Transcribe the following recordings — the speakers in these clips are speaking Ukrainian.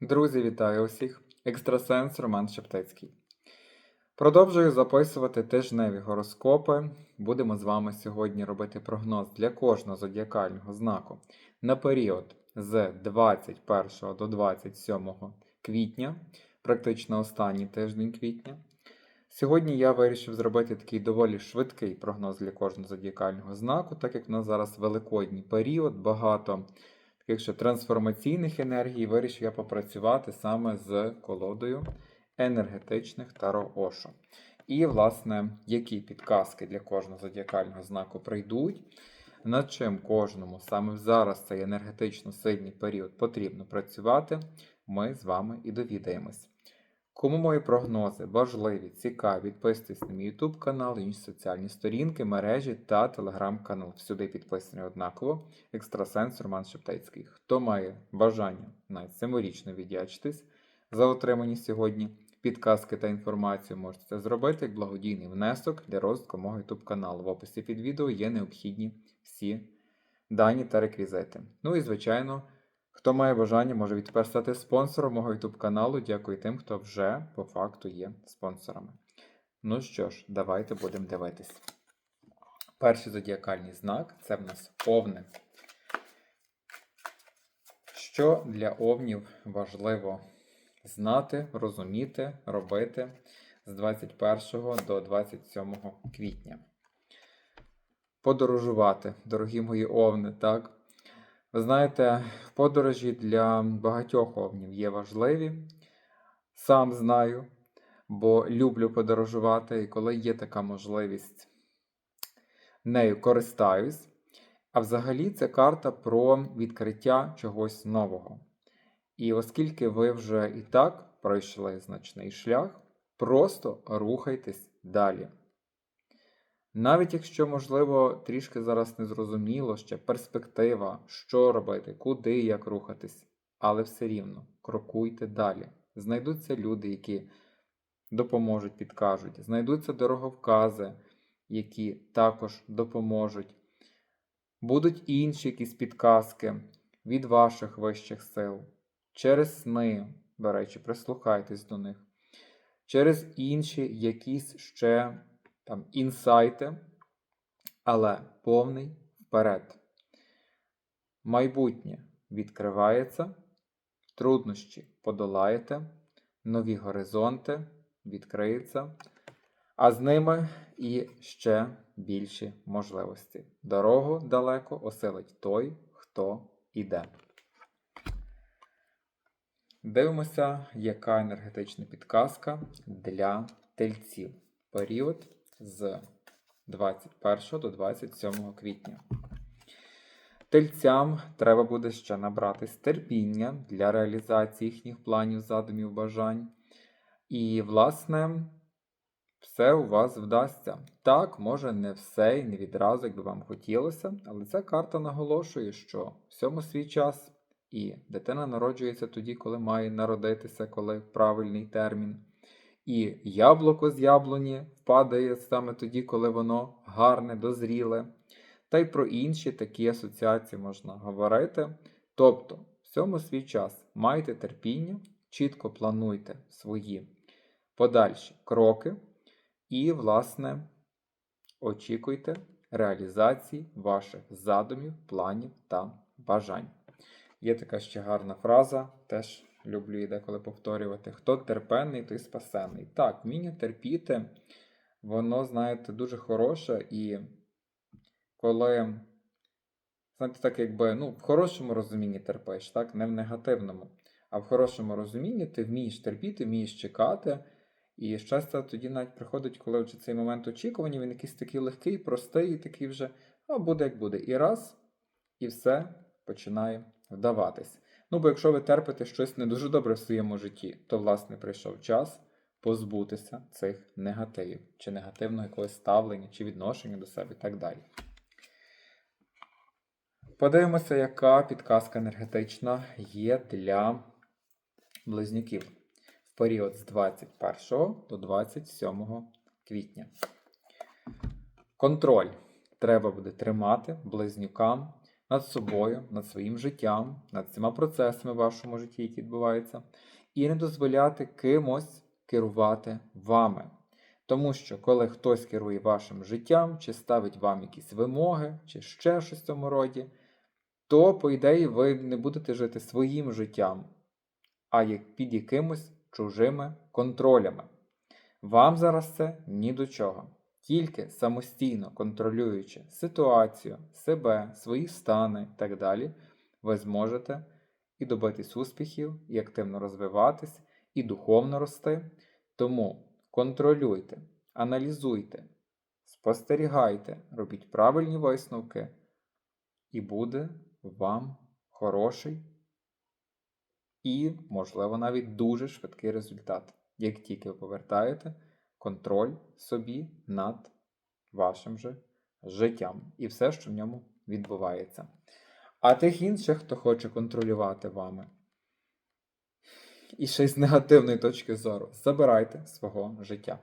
Друзі, вітаю усіх! Екстрасенс Роман Шептицький. Продовжую записувати тижневі гороскопи. Будемо з вами сьогодні робити прогноз для кожного зодіакального знаку на період з 21 до 27 квітня, практично останній тиждень квітня. Сьогодні я вирішив зробити такий доволі швидкий прогноз для кожного зодіакального знаку, так як у нас зараз великодній період, багато таких що трансформаційних енергій, вирішив я попрацювати саме з колодою енергетичних Таро Ошо. І, власне, які підказки для кожного зодіакального знаку прийдуть, над чим кожному саме зараз цей енергетично сильний період потрібно працювати, ми з вами і довідаємось. Кому мої прогнози важливі, цікаві, підписуйтесь на мій YouTube канал, інші соціальні сторінки, мережі та телеграм-канал. Всюди підписаний однаково. Екстрасенс Роман Шептецький. Хто має бажання навіть саморічно віддячитись за отримані сьогодні підказки та інформацію, можете це зробити як благодійний внесок для розвитку мого YouTube каналу. В описі під відео є необхідні всі дані та реквізити. Ну і звичайно. Хто має бажання, може відтепер стати спонсором мого YouTube каналу. Дякую тим, хто вже по факту є спонсорами. Ну що ж, давайте будемо дивитись. Перший зодіакальний знак це в нас овни. Що для овнів важливо знати, розуміти, робити з 21 до 27 квітня? Подорожувати, дорогі мої овни, так? Ви знаєте, подорожі для багатьох овнів є важливі. Сам знаю, бо люблю подорожувати, і коли є така можливість, нею користаюсь. А взагалі це карта про відкриття чогось нового. І оскільки ви вже і так пройшли значний шлях, просто рухайтесь далі. Навіть якщо, можливо, трішки зараз не зрозуміло ще перспектива, що робити, куди і як рухатись, але все рівно крокуйте далі. Знайдуться люди, які допоможуть, підкажуть, знайдуться дороговкази, які також допоможуть. Будуть інші якісь підказки від ваших вищих сил, через сни, до речі, прислухайтесь до них, через інші якісь ще там інсайти, але повний вперед. Майбутнє відкривається, труднощі подолаєте, нові горизонти відкриються, а з ними і ще більші можливості. Дорогу далеко осилить той, хто іде. Дивимося, яка енергетична підказка для тельців. Період з 21 до 27 квітня. Тельцям треба буде ще набратись терпіння для реалізації їхніх планів, задумів, бажань. І, власне, все у вас вдасться. Так, може, не все і не відразу, як би вам хотілося, але ця карта наголошує, що всьому свій час, і дитина народжується тоді, коли має народитися, коли правильний термін. І яблуко з яблуні впадає саме тоді, коли воно гарне, дозріле. Та й про інші такі асоціації можна говорити. Тобто, всьому свій час майте терпіння, чітко плануйте свої подальші кроки і, власне, очікуйте реалізації ваших задумів, планів та бажань. Є така ще гарна фраза, теж люблю деколи повторювати. Хто терпенний, той спасенний. Так, вміння терпіти, воно, знаєте, дуже хороше, і коли, знаєте, так якби ну, в хорошому розумінні терпиш, так, не в негативному, а в хорошому розумінні ти вмієш терпіти, вмієш чекати. І щастя тоді навіть приходить, коли вже цей момент очікування, він якийсь такий легкий, простий, і такий вже, а буде як буде. І раз, і все починає вдаватись. Ну, бо якщо ви терпите щось не дуже добре в своєму житті, то, власне, прийшов час позбутися цих негативів, чи негативного якогось ставлення, чи відношення до себе і так далі. Подивимося, яка підказка енергетична є для близнюків в період з 21 до 27 квітня. Контроль треба буде тримати близнюкам над собою, над своїм життям, над всіма процесами в вашому житті, які відбуваються, і не дозволяти кимось керувати вами. Тому що коли хтось керує вашим життям, чи ставить вам якісь вимоги, чи ще щось в цьому роді, то, по ідеї, ви не будете жити своїм життям, а як під якимось чужими контролями. Вам зараз це ні до чого. Тільки самостійно контролюючи ситуацію, себе, свої стани і так далі, ви зможете і добитись успіхів, і активно розвиватись, і духовно рости. Тому контролюйте, аналізуйте, спостерігайте, робіть правильні висновки, і буде вам хороший і, можливо, навіть дуже швидкий результат, як тільки ви повертаєте контроль собі над вашим же життям і все, що в ньому відбувається. А тих інших, хто хоче контролювати вами, і ще й з негативної точки зору, забирайте свого життя.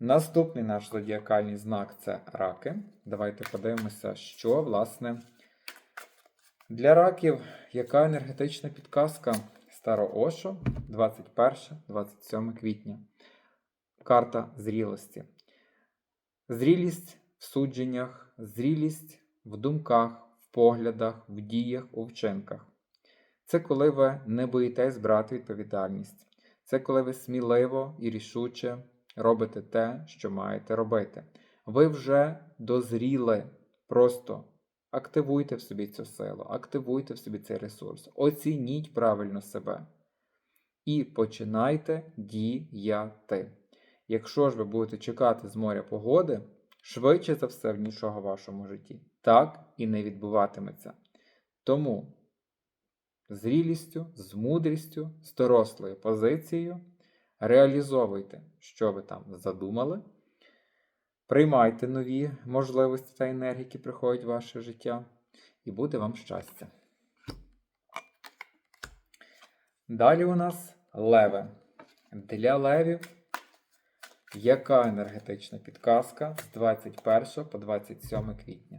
Наступний наш зодіакальний знак це раки. Давайте подивимося, що, власне, для раків, яка енергетична підказка Старо Ошо 21-27 квітня. Карта зрілості. Зрілість в судженнях, зрілість в думках, в поглядах, в діях, у вчинках. Це коли ви не боїтесь брати відповідальність. Це коли ви сміливо і рішуче робите те, що маєте робити. Ви вже дозріли. Просто активуйте в собі цю силу, активуйте в собі цей ресурс, оцініть правильно себе. І починайте діяти. Якщо ж ви будете чекати з моря погоди, швидше за все в нічого в вашому житті так і не відбуватиметься. Тому зрілістю, з мудрістю, з дорослою позицією реалізовуйте, що ви там задумали. Приймайте нові можливості та енергії, які приходять в ваше життя, і буде вам щастя. Далі у нас леви. Для левів яка енергетична підказка з 21 по 27 квітня?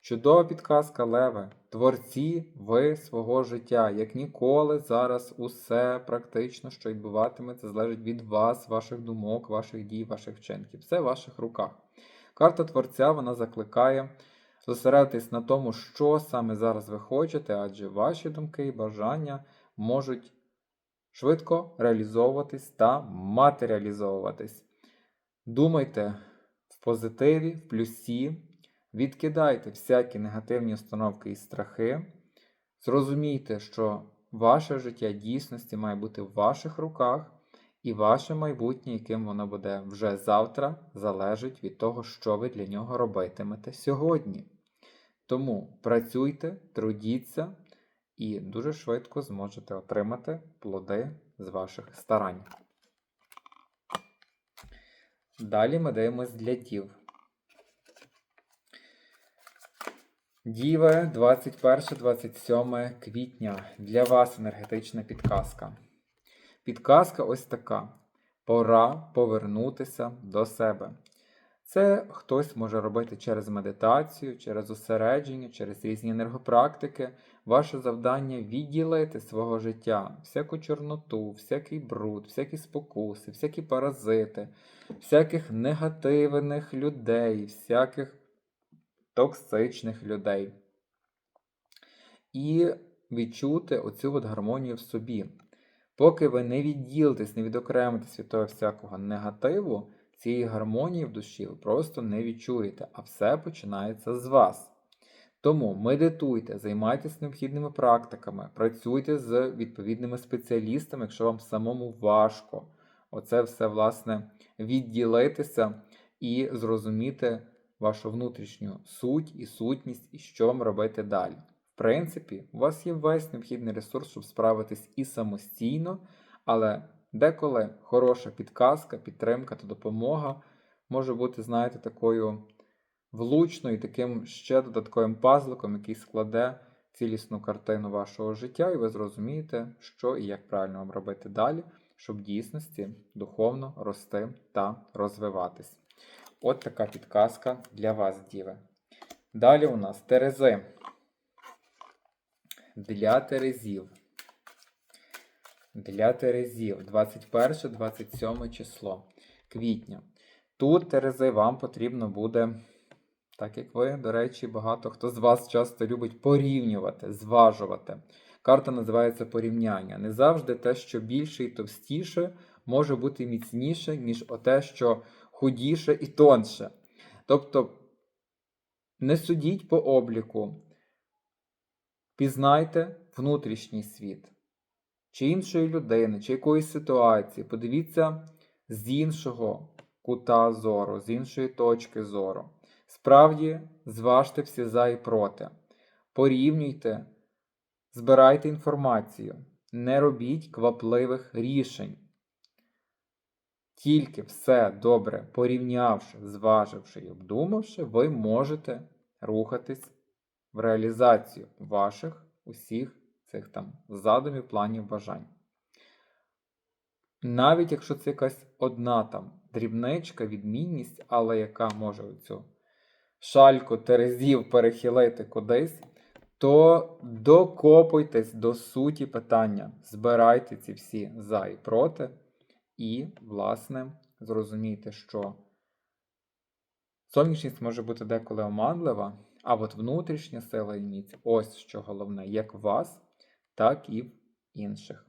Чудова підказка Леве. Творці ви свого життя. Як ніколи, зараз усе практично, що відбуватиметься, залежить від вас, ваших думок, ваших дій, ваших вчинків. Все в ваших руках. Карта творця вона закликає зосередитись на тому, що саме зараз ви хочете, адже ваші думки і бажання можуть швидко реалізовуватись та матеріалізовуватись. Думайте в позитиві, в плюсі, відкидайте всякі негативні установки і страхи. Зрозумійте, що ваше життя дійсності має бути в ваших руках, і ваше майбутнє, яким воно буде вже завтра, залежить від того, що ви для нього робитимете сьогодні. Тому працюйте, трудіться і дуже швидко зможете отримати плоди з ваших старань. Далі ми дивимось для дів. Діве 21-27 квітня. Для вас енергетична підказка. Підказка ось така. Пора повернутися до себе. Це хтось може робити через медитацію, через зосередження, через різні енергопрактики. Ваше завдання відділити свого життя, всяку чорноту, всякий бруд, всякі спокуси, всякі паразити, всяких негативних людей, всяких токсичних людей. І відчути оцю от гармонію в собі. Поки ви не відділитесь, не відокремитесь від того всякого негативу, цієї гармонії в душі ви просто не відчуєте, а все починається з вас. Тому медитуйте, займайтеся необхідними практиками, працюйте з відповідними спеціалістами, якщо вам самому важко. Оце все, власне, відділитися і зрозуміти вашу внутрішню суть і сутність, і що вам робити далі. В принципі, у вас є весь необхідний ресурс, щоб справитись і самостійно, але деколи хороша підказка, підтримка та допомога може бути, знаєте, такою влучною таким ще додатковим пазликом, який складе цілісну картину вашого життя, і ви зрозумієте, що і як правильно вам робити далі, щоб в дійсності духовно рости та розвиватись. От така підказка для вас, діви. Далі у нас Терези. для Терезів. Для Терезів 21-27 число квітня. Тут, Терези, вам потрібно буде, так як ви, до речі, багато хто з вас часто любить порівнювати, зважувати. Карта називається порівняння. Не завжди те, що більше і товстіше, може бути міцніше, ніж те, що худіше і тонше. Тобто, не судіть по обліку, пізнайте внутрішній світ, чи іншої людини, чи якоїсь ситуації. Подивіться з іншого кута зору, з іншої точки зору. Справді, зважте всі за і проти. Порівнюйте, збирайте інформацію, не робіть квапливих рішень. Тільки все добре порівнявши, зваживши і обдумавши, ви можете рухатись в реалізацію ваших усіх цих там задумів, планів, бажань. Навіть якщо це якась одна там дрібничка, відмінність, але яка може цю шальку терезів перехилити кудись, то докопуйтесь до суті питання, збирайте ці всі за і проти, і, власне, зрозумійте, що сонячність може бути деколи оманлива, а от внутрішня сила і міць ось що головне, як вас, так і в інших.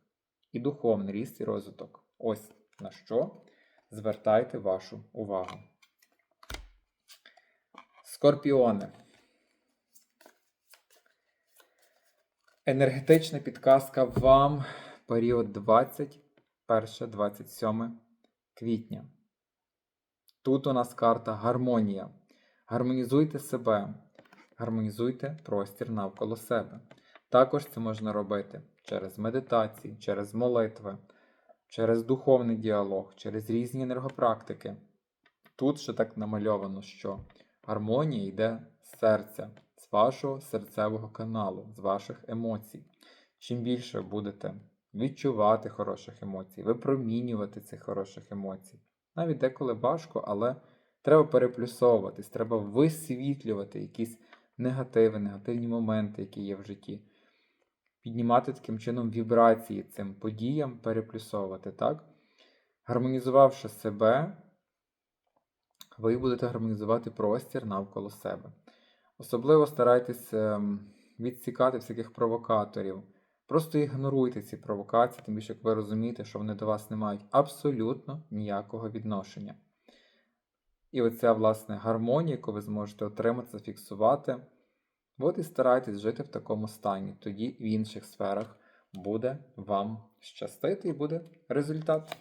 І духовний ріст і розвиток. Ось на що звертайте вашу увагу. Скорпіони. Енергетична підказка вам період 21-27 квітня. Тут у нас карта гармонія. Гармонізуйте себе, гармонізуйте простір навколо себе. Також це можна робити через медитації, через молитви, через духовний діалог, через різні енергопрактики. Тут ще так намальовано, що гармонія йде з серця, з вашого серцевого каналу, з ваших емоцій. Чим більше будете відчувати хороших емоцій, випромінювати цих хороших емоцій. Навіть деколи важко, але треба переплюсовуватись, треба висвітлювати якісь негативи, негативні моменти, які є в житті. Піднімати таким чином вібрації цим подіям, переплюсовувати, так? Гармонізувавши себе, ви будете гармонізувати простір навколо себе. Особливо старайтесь ем, відсікати всяких провокаторів. Просто ігноруйте ці провокації, тим більше як ви розумієте, що вони до вас не мають абсолютно ніякого відношення. І оця, власне, гармонія, яку ви зможете отримати, зафіксувати. От і старайтесь жити в такому стані. Тоді в інших сферах буде вам щастити і буде результат.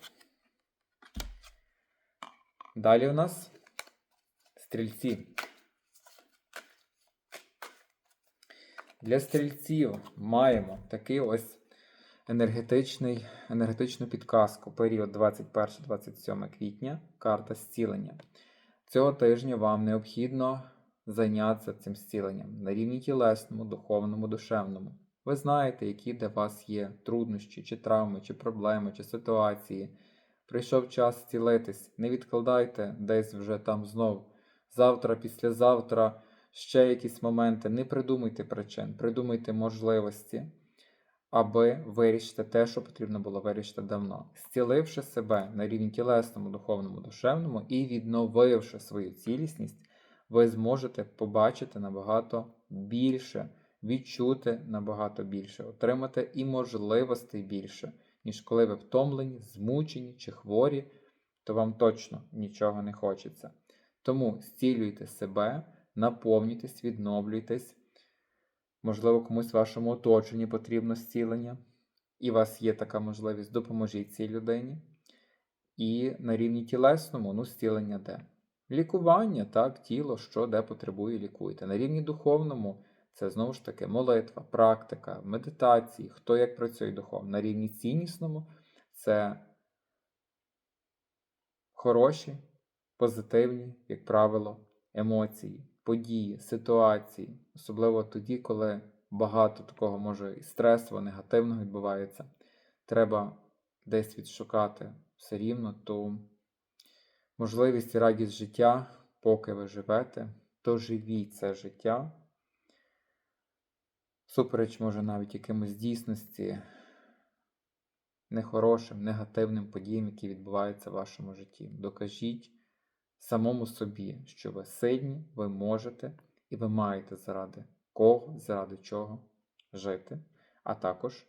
Далі у нас стрільці. Для стрільців маємо такий ось енергетичний, енергетичну підказку. Період 21-27 квітня, карта зцілення. Цього тижня вам необхідно зайнятися цим зціленням на рівні тілесному, духовному, душевному. Ви знаєте, які для вас є труднощі, чи травми, чи проблеми, чи ситуації. Прийшов час зцілитись. Не відкладайте десь вже там знов. Завтра, післязавтра ще якісь моменти. Не придумуйте причин, придумуйте можливості, аби вирішити те, що потрібно було вирішити давно, зціливши себе на рівні тілесному, духовному, душевному і відновивши свою цілісність, ви зможете побачити набагато більше, відчути набагато більше, отримати і можливостей більше, ніж коли ви втомлені, змучені чи хворі, то вам точно нічого не хочеться. Тому зцілюйте себе, наповнюйтесь, відновлюйтесь. Можливо, комусь в вашому оточенні потрібно зцілення, і у вас є така можливість, допоможіть цій людині. І на рівні тілесному, ну, зцілення де? Лікування, так, тіло, що де потребує, лікуйте. На рівні духовному це знову ж таки молитва, практика, медитації, хто як працює духовно. На рівні ціннісному це хороші, позитивні, як правило, емоції, події, ситуації, особливо тоді, коли багато такого може і стресового, негативного відбувається. Треба десь відшукати все рівно ту можливість і радість життя, поки ви живете, то живіть це життя. Супереч, може, навіть якимось дійсності, нехорошим, негативним подіям, які відбуваються в вашому житті. Докажіть самому собі, що ви сильні, ви можете і ви маєте заради кого, заради чого жити, а також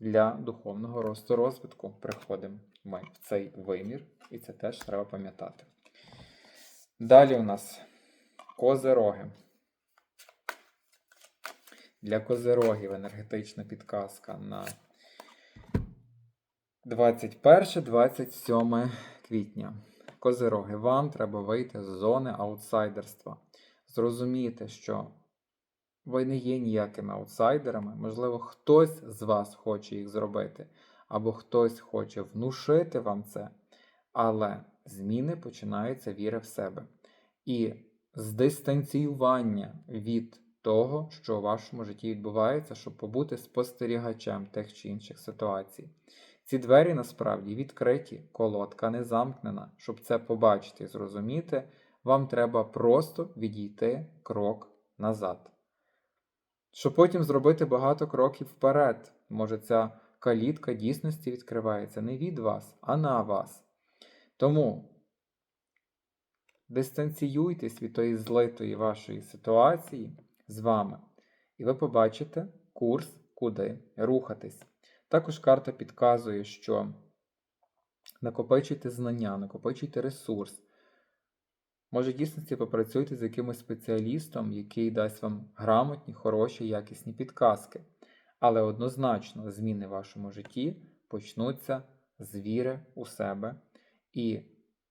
для духовного росту розвитку. Приходимо ми в цей вимір, і це теж треба пам'ятати. Далі у нас козероги. Для козерогів енергетична підказка на 21-27 квітня. Козероги, вам треба вийти з зони аутсайдерства. Зрозуміти, що ви не є ніякими аутсайдерами. Можливо, хтось з вас хоче їх зробити, або хтось хоче внушити вам це. Але зміни починаються віри в себе. І з дистанціювання від того, що у вашому житті відбувається, щоб побути спостерігачем тих чи інших ситуацій. Ці двері насправді відкриті, колодка не замкнена. Щоб це побачити і зрозуміти, вам треба просто відійти крок назад. Щоб потім зробити багато кроків вперед. Може, ця калітка дійсності відкривається не від вас, а на вас. Тому дистанціюйтесь від тої злитої вашої ситуації з вами, і ви побачите курс, куди рухатись. Також карта підказує, що накопичуйте знання, накопичуйте ресурс. Може, дійсності попрацюйте з якимось спеціалістом, який дасть вам грамотні, хороші, якісні підказки. Але однозначно зміни в вашому житті почнуться з віри у себе і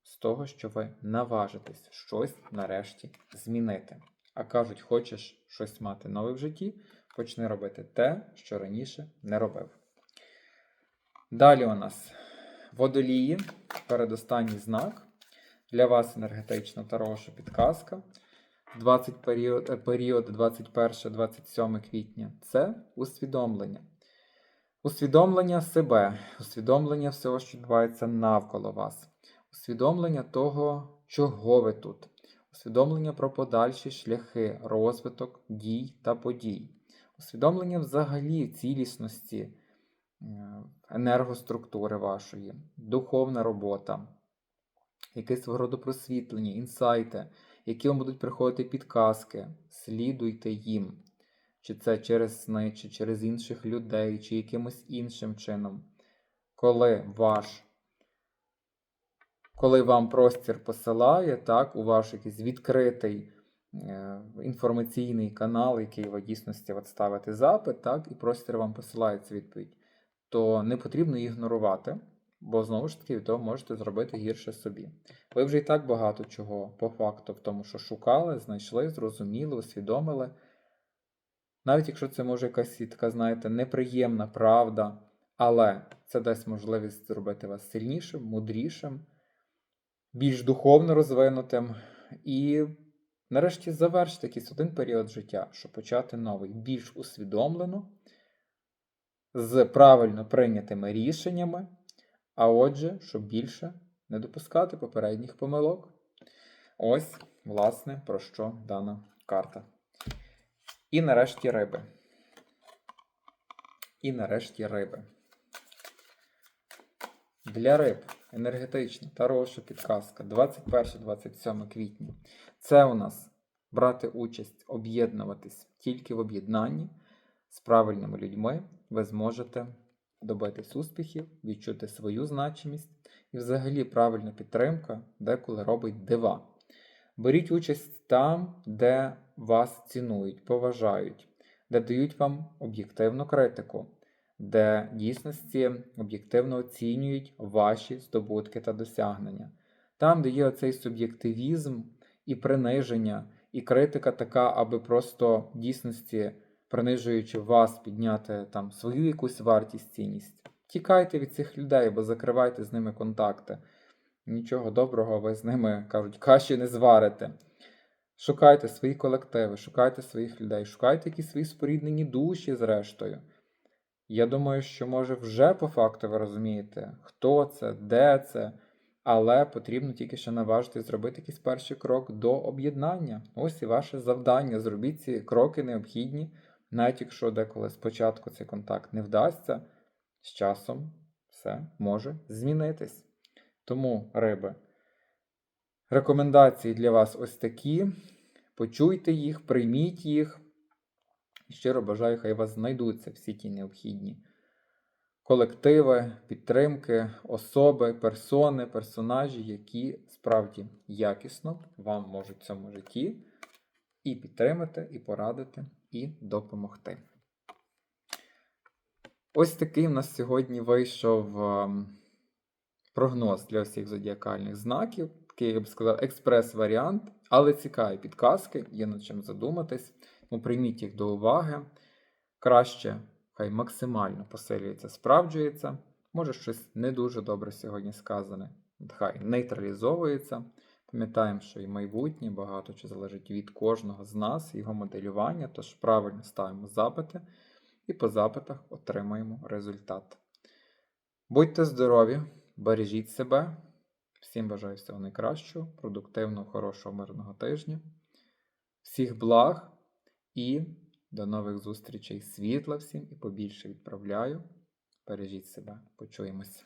з того, що ви наважитесь щось нарешті змінити. А кажуть, хочеш щось мати нове в житті, почни робити те, що раніше не робив. Далі у нас водолії, передостанній знак. Для вас енергетична та підказка. 20 період, е, період 21-27 квітня. Це усвідомлення. Усвідомлення себе, усвідомлення всього, що відбувається навколо вас, усвідомлення того, чого ви тут, усвідомлення про подальші шляхи, розвиток, дій та подій, усвідомлення взагалі цілісності е, енергоструктури вашої, духовна робота якесь просвітлення, інсайти, які вам будуть приходити підказки, слідуйте їм. Чи це через сни, чи через інших людей, чи якимось іншим чином. Коли ваш, коли вам простір посилає, так, у ваш якийсь відкритий е, інформаційний канал, який ви дійсності от ставите запит, так, і простір вам посилає цю відповідь, то не потрібно ігнорувати. Бо знову ж таки того можете зробити гірше собі. Ви вже і так багато чого по факту в тому, що шукали, знайшли, зрозуміли, усвідомили. Навіть якщо це може якась така, знаєте, неприємна правда, але це дасть можливість зробити вас сильнішим, мудрішим, більш духовно розвинутим і, нарешті, завершити якийсь один період життя, щоб почати новий, більш усвідомлено, з правильно прийнятими рішеннями. А отже, щоб більше не допускати попередніх помилок. Ось, власне, про що дана карта. І нарешті риби. І нарешті риби. Для риб енергетична та хороша підказка 21-27 квітня. Це у нас брати участь, об'єднуватись тільки в об'єднанні з правильними людьми. Ви зможете добитись успіхів, відчути свою значимість і взагалі правильна підтримка деколи робить дива. Беріть участь там, де вас цінують, поважають, де дають вам об'єктивну критику, де дійсності об'єктивно оцінюють ваші здобутки та досягнення. Там, де є оцей суб'єктивізм і приниження, і критика така, аби просто дійсності принижуючи вас, підняти там свою якусь вартість, цінність. Тікайте від цих людей, бо закривайте з ними контакти. Нічого доброго, ви з ними кажуть, каші не зварите. Шукайте свої колективи, шукайте своїх людей, шукайте якісь свої споріднені душі, зрештою. Я думаю, що, може, вже по факту ви розумієте, хто це, де це, але потрібно тільки ще наважити зробити якийсь перший крок до об'єднання. Ось і ваше завдання. Зробіть ці кроки необхідні, навіть якщо деколи спочатку цей контакт не вдасться, з часом все може змінитись. Тому, риби, рекомендації для вас ось такі. Почуйте їх, прийміть їх. Щиро бажаю, хай у вас знайдуться всі ті необхідні колективи, підтримки, особи, персони, персонажі, які справді якісно вам можуть в цьому житті і підтримати, і порадити, і допомогти. Ось такий в нас сьогодні вийшов ем, прогноз для всіх зодіакальних знаків. Такий, я б сказав, експрес-варіант, але цікаві підказки, є над чим задуматись. Тому прийміть їх до уваги. Краще, хай максимально посилюється, справджується. Може, щось не дуже добре сьогодні сказане. Хай нейтралізовується. Пам'ятаємо, що і майбутнє багато чи залежить від кожного з нас, його моделювання, тож правильно ставимо запити і по запитах отримаємо результат. Будьте здорові, бережіть себе. Всім бажаю всього найкращого, продуктивного, хорошого, мирного тижня. Всіх благ і до нових зустрічей. Світла всім і побільше відправляю. Бережіть себе. Почуємося.